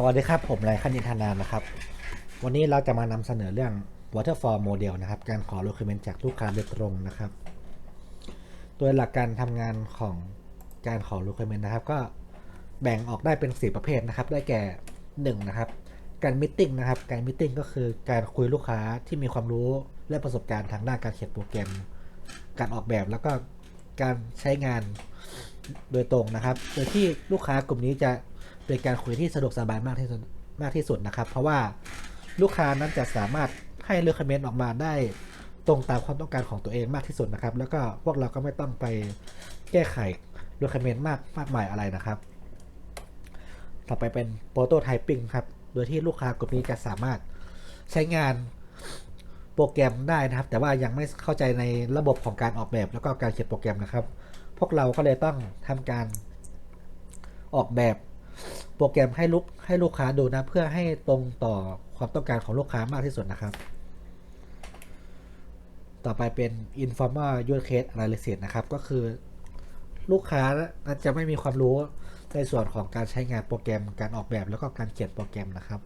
สวัสดีครับ ผมไรคันินทานานนะครับ วันนี้เราจะมานำเสนอเรื่อง waterfall model นะครับ การขอ document จากลูกค้าโดยตรงนะครับ โดยหลักการทำงานของการขอ document นะครับ ก็แบ่งออกได้เป็น 4 ประเภทนะครับ ได้แก่1นะครับ การมิ팅นะครับ การมิ팅ก็คือการคุยลูกค้าที่มีความรู้และประสบการณ์ทางด้านการเขียนโปรแกรม การออกแบบแล้วก็การใช้งานโดยตรงนะครับ โดยที่ลูกค้ากลุ่มนี้จะ เป็นการคุยที่สะดวกสบายมากที่สุดมากที่สุดนะครับ เพราะว่าลูกค้านั้นจะสามารถให้เลือกคอมเมนต์ออกมาได้ตรงตามความต้องการของตัวเองมากที่สุดนะครับ แล้วก็พวกเราก็ไม่ต้องไปแก้ไขโดยคอมเมนต์มากมากมายอะไรนะครับ ต่อไปเป็นโปรโตไทปิ้งครับ โดยที่ลูกค้ากลุ่มนี้จะสามารถใช้งานโปรแกรมได้นะครับ แต่ว่ายังไม่เข้าใจในระบบของการออกแบบแล้วก็การเขียนโปรแกรมนะครับ พวกเราก็เลยต้องทำการออกแบบ โปรแกรมให้ลูกให้ลูกค้าดูนะเพื่อให้ตรงต่อความต้องการของลูกค้ามากที่สุดนะครับ ต่อไปเป็น informal use case analysis นะครับ ก็คือลูกค้านั้นจะไม่มีความรู้ในส่วนของการใช้งานโปรแกรม การออกแบบแล้วก็การเขียนโปรแกรมนะครับ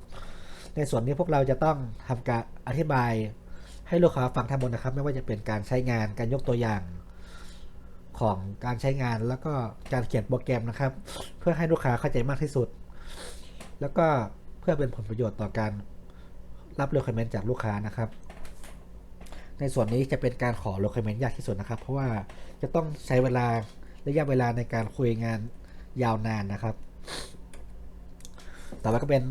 ในส่วนนี้พวกเราจะต้องทำการอธิบายให้ลูกค้าฟังทั้งหมดนะครับ ไม่ว่าจะเป็นการใช้งานการยกตัวอย่าง ของการใช้งานแล้วก็การเขียนโปรแกรมนะครับ เพื่อให้ลูกค้าเข้าใจมากที่สุด แล้วก็เพื่อเป็นผลประโยชน์ต่อการรับเรคคอมเมนจากลูกค้านะครับ ในส่วนนี้จะเป็นการขอ document ยากที่สุดนะครับ เพราะว่าจะต้องใช้เวลาระยะเวลาในการคุยงานยาวนานนะครับ ต่อไปก็เป็น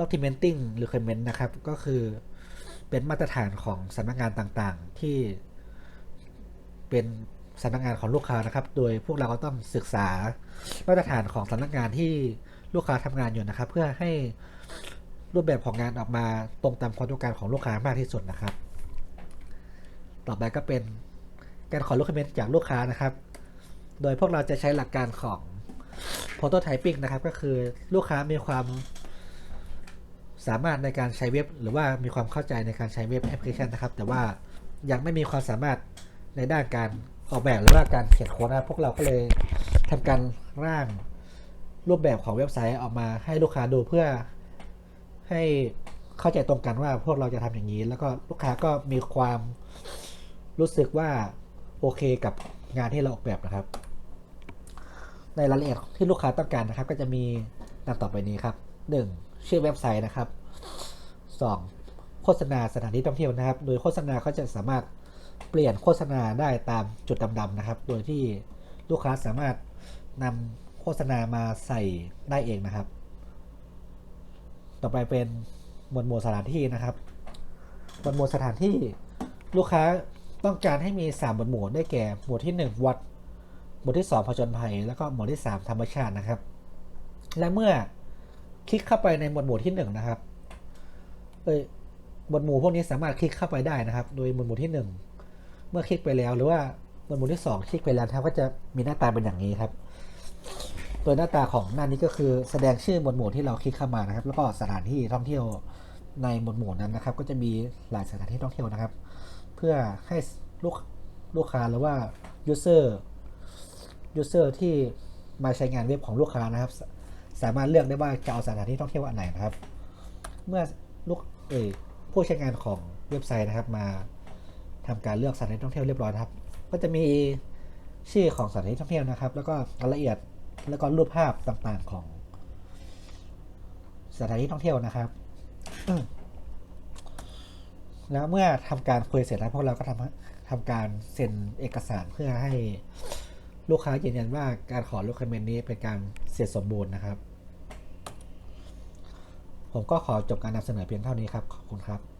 documenting requirement นะครับ ก็คือเป็นมาตรฐานของสำนักงานต่างๆ ที่เป็น สำนักงานของลูกค้านะครับ โดยพวกเราก็ต้องศึกษามาตรฐานของสำนักงานที่ลูกค้าทำงานอยู่นะครับ เพื่อให้รูปแบบของงานออกมาตรงตามความต้องการของลูกค้ามากที่สุดนะครับ ต่อไปก็เป็นการขอ document จากลูกค้านะครับ โดยพวกเราจะใช้หลักการของ prototyping นะครับ ก็คือลูกค้ามีความสามารถในการใช้เว็บ หรือว่ามีความเข้าใจในการใช้เว็บแอปพลิเคชันนะครับ แต่ว่ายังไม่มีความสามารถในด้านการ ออกแบบหรือว่าการเขียนโค้ดนะครับพวกเราก็เลยทำการร่างรูปแบบของเว็บไซต์ออกมาให้ลูกค้าดูเพื่อให้เข้าใจตรงกันว่าพวกเราจะทำอย่างนี้ แล้วก็ลูกค้าก็มีความรู้สึกว่าโอเคกับงานที่เราออกแบบนะครับ ในรายละเอียดที่ลูกค้าต้องการนะครับ ก็จะมีดังต่อไปนี้ครับ 1. ชื่อเว็บไซต์นะครับ 2. โฆษณาสถานที่ท่องเที่ยวนะครับ โดยโฆษณาเขาจะสามารถ เปลี่ยนโฆษณาได้ตามจุดดำๆนะครับ โดยที่ลูกค้าสามารถนำโฆษณามาใส่ได้เองนะครับ ต่อไปเป็นหมวดหมู่สถานที่นะครับ หมวดหมู่สถานที่ลูกค้าต้องการให้มี 3 หมวดหมู่ได้แก่หมวดที่ 1 วัด หมวดที่ 2 ผจญภัย แล้วก็หมวดที่ 3 ธรรมชาตินะครับ และเมื่อคลิกเข้าไปในหมวดหมู่ที่ 1 นะครับเอ้ยหมวดหมู่พวกนี้สามารถคลิกเข้าไปได้นะครับ โดยหมวดหมู่ที่ 1 เมื่อคลิกไปแล้วหรือว่าหมวดหมู่ที่ 2 คลิกไปแล้วนะครับก็จะมีหน้าตาเป็นอย่างนี้ครับ โดยหน้าตาของหน้านี้ก็คือแสดงชื่อหมวดหมู่ที่เราคลิกเข้ามานะครับ แล้วก็สถานที่ท่องเที่ยวในหมวดหมู่นั้นนะครับ ก็จะมีหลายสถานที่ท่องเที่ยวนะครับ เพื่อให้ลูกลูกค้าหรือว่า user user ที่มาใช้งานเว็บของลูกค้านะครับ สามารถเลือกได้ว่าจะเอาสถานที่ท่องเที่ยวอันไหนนะครับ เมื่อลูกเอยผู้ใช้งานของเว็บไซต์นะครับมา ทำการเลือกสถานที่ท่องเที่ยวเรียบร้อยนะครับ ก็จะมีชื่อของสถานที่ท่องเที่ยวนะครับ แล้วก็รายละเอียดแล้วก็รูปภาพต่างๆของสถานที่ท่องเที่ยวนะครับแล้วเมื่อทำการคุยเสร็จแล้วพวกเราก็ทำทำการเซ็นเอกสารเพื่อให้ลูกค้ายืนยันว่าการขอลูกค้าเมนนี้เป็นการเสร็จสมบูรณ์นะครับ ผมก็ขอจบการนำเสนอเพียงเท่านี้ครับ ขอบคุณครับ